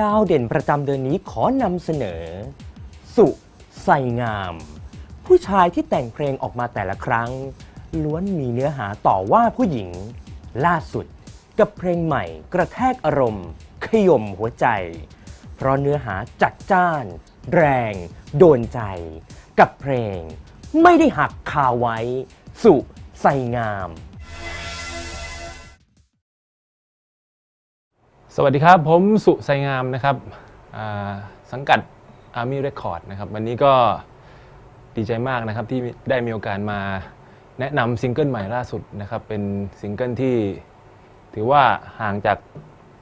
ดาวเด่นประจำเดือนนี้ขอนำเสนอ สุใส่งาม ผู้ชายที่แต่งเพลงออกมาแต่ละครั้ง ล้วนมีเนื้อหาต่อว่าผู้หญิง ล่าสุดกับเพลงใหม่กระแทกอารมณ์ขย่มหัวใจ เพราะเนื้อหาจัดจ้าน แรง โดนใจ กับเพลง ไม่ได้หักคาไว้ สุใส่งาม สวัสดีครับ ผมสุไซงามนะครับสังกัด Army Record นะครับ วันนี้ก็ดีใจมากนะครับที่ได้มีโอกาสมาแนะนำซิงเกิลใหม่ล่าสุดนะครับ เป็นซิงเกิลที่ถือว่าห่างจาก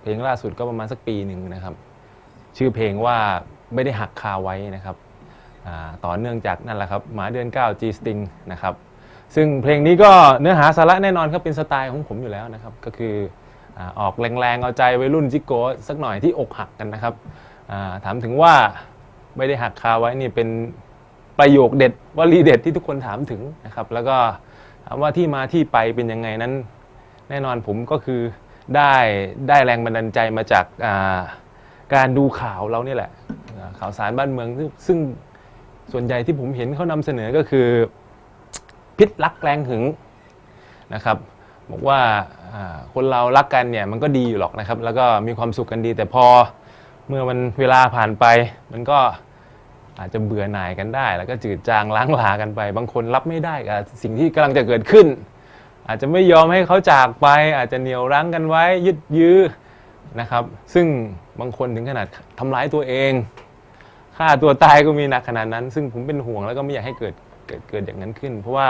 เพลงล่าสุดก็ประมาณสักปีหนึ่งนะครับ ชื่อเพลงว่าไม่ได้หักคาไว้นะครับต่อเนื่องจากนั่นแหละครับหมาเดือน 9 G Sting นะครับ ซึ่งเพลงนี้ก็เนื้อหาสาระแน่นอนครับเป็นสไตล์ของผมอยู่แล้วนะครับ ก็คือ ออกแรงๆ เอาใจวัยรุ่นจิโก้สักหน่อยที่อกหักกันนะครับถามถึงว่าไม่ได้หักคาไว้นี่เป็นประโยคเด็ดวลีเด็ดที่ทุกคนถามถึงนะครับ แล้วก็ถามว่าที่มาที่ไปเป็นยังไงนั้น แน่นอนผมก็คือได้ได้แรงบันดาลใจมาจากาการดูข่าวเรานี่แหละ ข่าวสารบ้านเมืองซึ่งส่วนใหญ่ที่ผมเห็นเขานำเสนอก็คือพิษรักแรงหึงนะครับ บอกว่า คนเรารักกันเนี่ยมันก็ดีอยู่หรอกนะครับ แล้วก็มีความสุขกันดี แต่พอเมื่อมันเวลาผ่านไป มันก็อาจจะเบื่อหน่ายกันได้ แล้วก็จืดจางล้างลากันไป บางคนรับไม่ได้กับสิ่งที่กำลังจะเกิดขึ้น อาจจะไม่ยอมให้เขาจากไป อาจจะเหนียวรั้งกันไว้ยึดยื้อนะครับ ซึ่งบางคนถึงขนาดทำร้ายตัวเองฆ่าตัวตายก็มีหนักขนาดนั้น ซึ่งผมเป็นห่วงแล้วก็ไม่อยากให้เกิดเกิดเกิดอย่างนั้นขึ้น เพราะว่า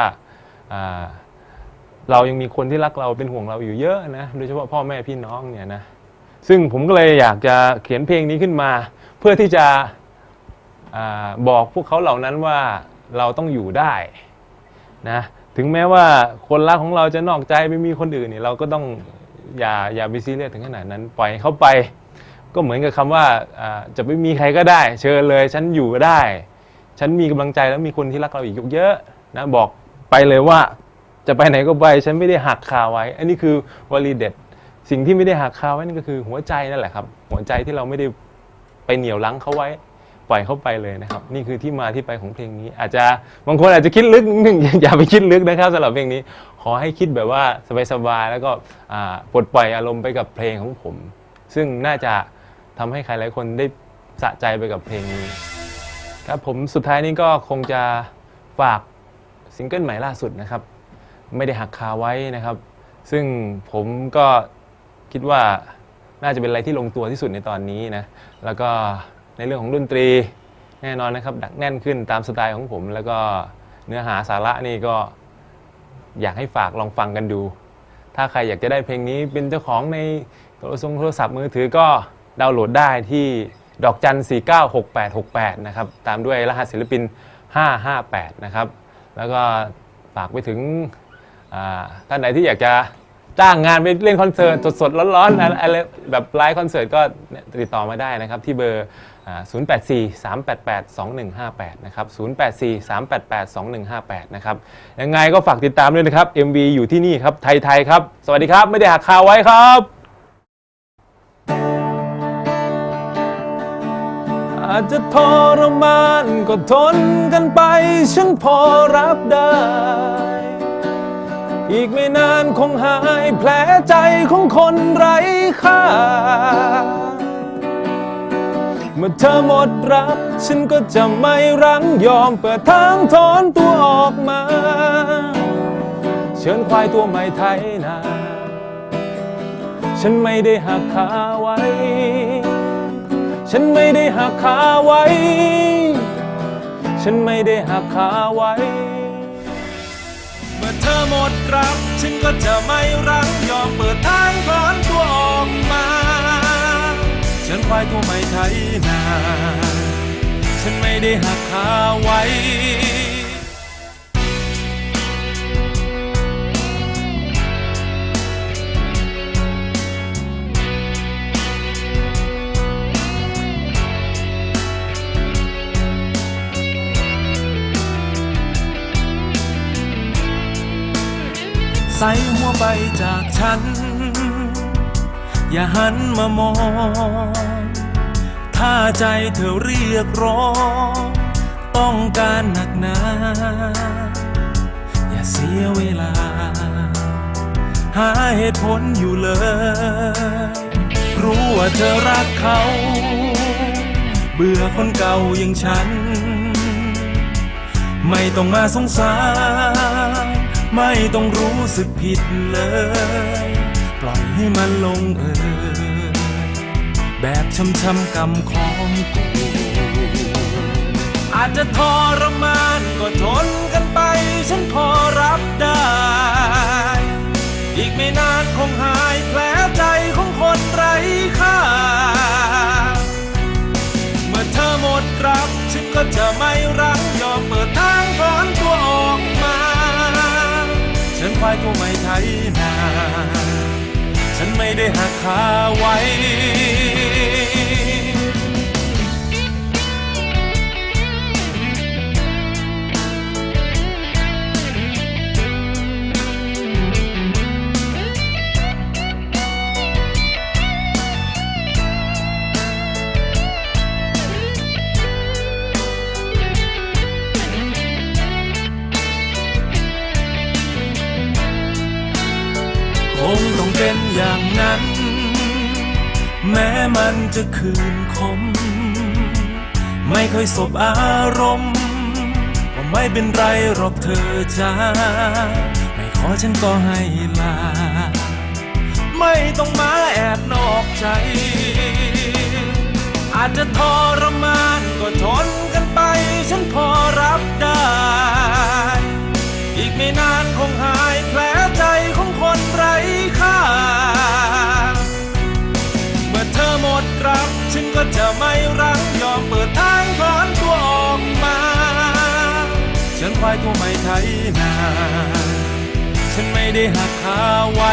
เรายังมีคนที่รักเราเป็นห่วงเราอยู่เยอะนะโดยเฉพาะพ่อแม่พี่น้องเนี่ยนะซึ่งผมก็เลยอยากจะเขียนเพลงนี้ขึ้นมา เพื่อที่จะอบอกพวกเขาเหล่านั้นว่าเราต้องอยู่ได้นะถึงแม้ว่าคนรักของเราจะนอกใจไปมีคนอื่นเนี่ยเราก็ต้องอย่าอย่าไปซีเรียสถึงขนาดนั้นปล่อยเขาไป ก็เหมือนกับคำว่าอ่าจะไม่มีใครก็ได้ เชิญเลยฉันอยู่ได้ ฉันมีกำลังใจแล้วมีคนที่รักเราอีกเยอะนะบอกไปเลยว่า จะไปไหนก็ไปฉันไม่ได้หักคาไว้ อันนี้คือวลีเด็ดสิ่งที่ไม่ได้หักคาไว้นั่นก็คือหัวใจนั่นแหละครับ หัวใจที่เราไม่ได้ไปเหนี่ยวรั้งเขาไว้ ปล่อยเขาไปเลยนะครับ นี่คือที่มาที่ไปของเพลงนี้ อาจจะบางคนอาจจะคิดลึกนิดนึงอย่าไปคิดลึกนะครับสำหรับเพลงนี้ ขอให้คิดแบบว่าสบายๆแล้วก็ปลดปล่อยอารมณ์ไปกับเพลงของผม ซึ่งน่าจะทำให้ใครหลายคนได้สะใจไปกับเพลงนี้ ครับผมสุดท้ายนี้ก็คงจะฝากซิงเกิลใหม่ล่าสุดนะครับ ไม่ได้หักคาไว้นะครับ ซึ่งผมก็คิดว่าน่าจะเป็นอะไรที่ลงตัวที่สุดในตอนนี้นะแล้วก็ในเรื่องของดนตรีแน่นอนนะครับดักแน่นขึ้นตามสไตล์ของผม แล้วก็เนื้อหาสาระนี่ก็อยากให้ฝากลองฟังกันดู ถ้าใครอยากจะได้เพลงนี้เป็นเจ้าของในโทรศัพท์โทรศัพท์มือถือก็ดาวน์โหลดได้ที่ดอกจัน 496868 นะครับ ตามด้วยรหัสศิลปิน 558 นะครับ แล้วก็ฝากไปถึง ท่านไหนที่อยากจะจ้างงานไปเล่นคอนเสิร์ตสดๆร้อนๆอะไรแบบไลฟ์คอนเสิร์ตก็ติดต่อมาได้นะครับ ที่เบอร์ 084-388-2158 นะครับ 084-388-2158 นะครับ ยังไงก็ฝากติดตามด้วยนะครับ MV อยู่ที่นี่ครับไทยๆครับ สวัสดีครับ ไม่ได้หักคาไว้ครับอาจจะทรมานก็ทนกันไป ฉันพอรับได้ อีกไม่นานคงหายแผลใจของคนไร้ค่า เมื่อเธอหมดรัก ฉันก็จะไม่รั้งยอมเปิดทางถอนตัวออกมา เชิญควายตัวใหม่ไทยนาฉันไม่ได้หักขาไว้ ฉันไม่ได้หักขาไว้ ฉันไม่ได้หักขาไว้ มื่อเธอหมดรัก ฉันก็จะไม่รังยอมเปิดทางถอนตัวออกมาฉันควายตัวไม่ไทยนา ฉันไม่ได้หักขาไว้ ส่หัวไปจากฉัน อย่าหันมามอง ถ้าใจเธอเรียกร้อง ต้องการหนักหนา อย่าเสียเวลา หาเหตุผลอยู่เลย รู้ว่าเธอรักเขา เบื่อคนเก่าอย่างฉัน ไม่ต้องมาสงสาร ไม่ต้องรู้สึกผิดเลย ปล่อยให้มันลงเอยแบบช้ำๆกำของกูอาจจะทรมานก็ทนกันไป ฉันพอรับได้ อีกไม่นานคงหายแผลใจของคนไร้ ฉันควายตัวไม่ไทยนา ฉันไม่ได้หักขาไว้ มันจะคืนคม ไม่ค่อยสบอารมณ์ก็ไม่เป็นไรหรอกเธอจ้า ไม่ขอฉันก็ให้ลา ไม่ต้องมาแอบนอกใจ อาจจะทรมานก็ทนกันไปฉัน ฉันควายตัวไม่ไทยนา ฉันไม่ได้หักขาไว้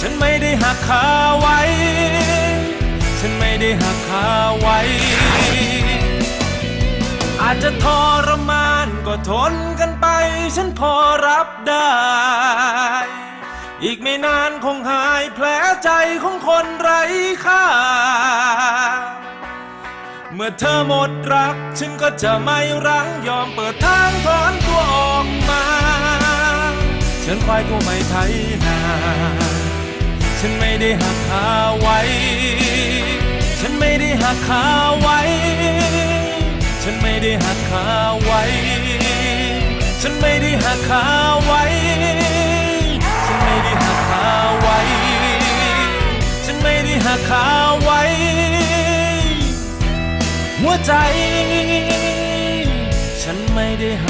ฉันไม่ได้หักขาไว้ ฉันไม่ได้หักขาไว้ อาจจะทรมานก็ทนกันไป ฉันพอรับได้ อีกไม่นานคงหายแผลใจของคนไร้ค่า มื่อเธอหมดรัก ฉันก็จะไม่รั้งยอมเปิดทางถอนตัวออกมา ฉันควายตัวไม่ไทยนา ฉันไม่ได้หักขาไว้ ฉันไม่ได้หักขาไว้ ฉันไม่ได้หักขาไว้ ฉันไม่ได้หักขาไว้ ใจ ฉันไม่ได้หา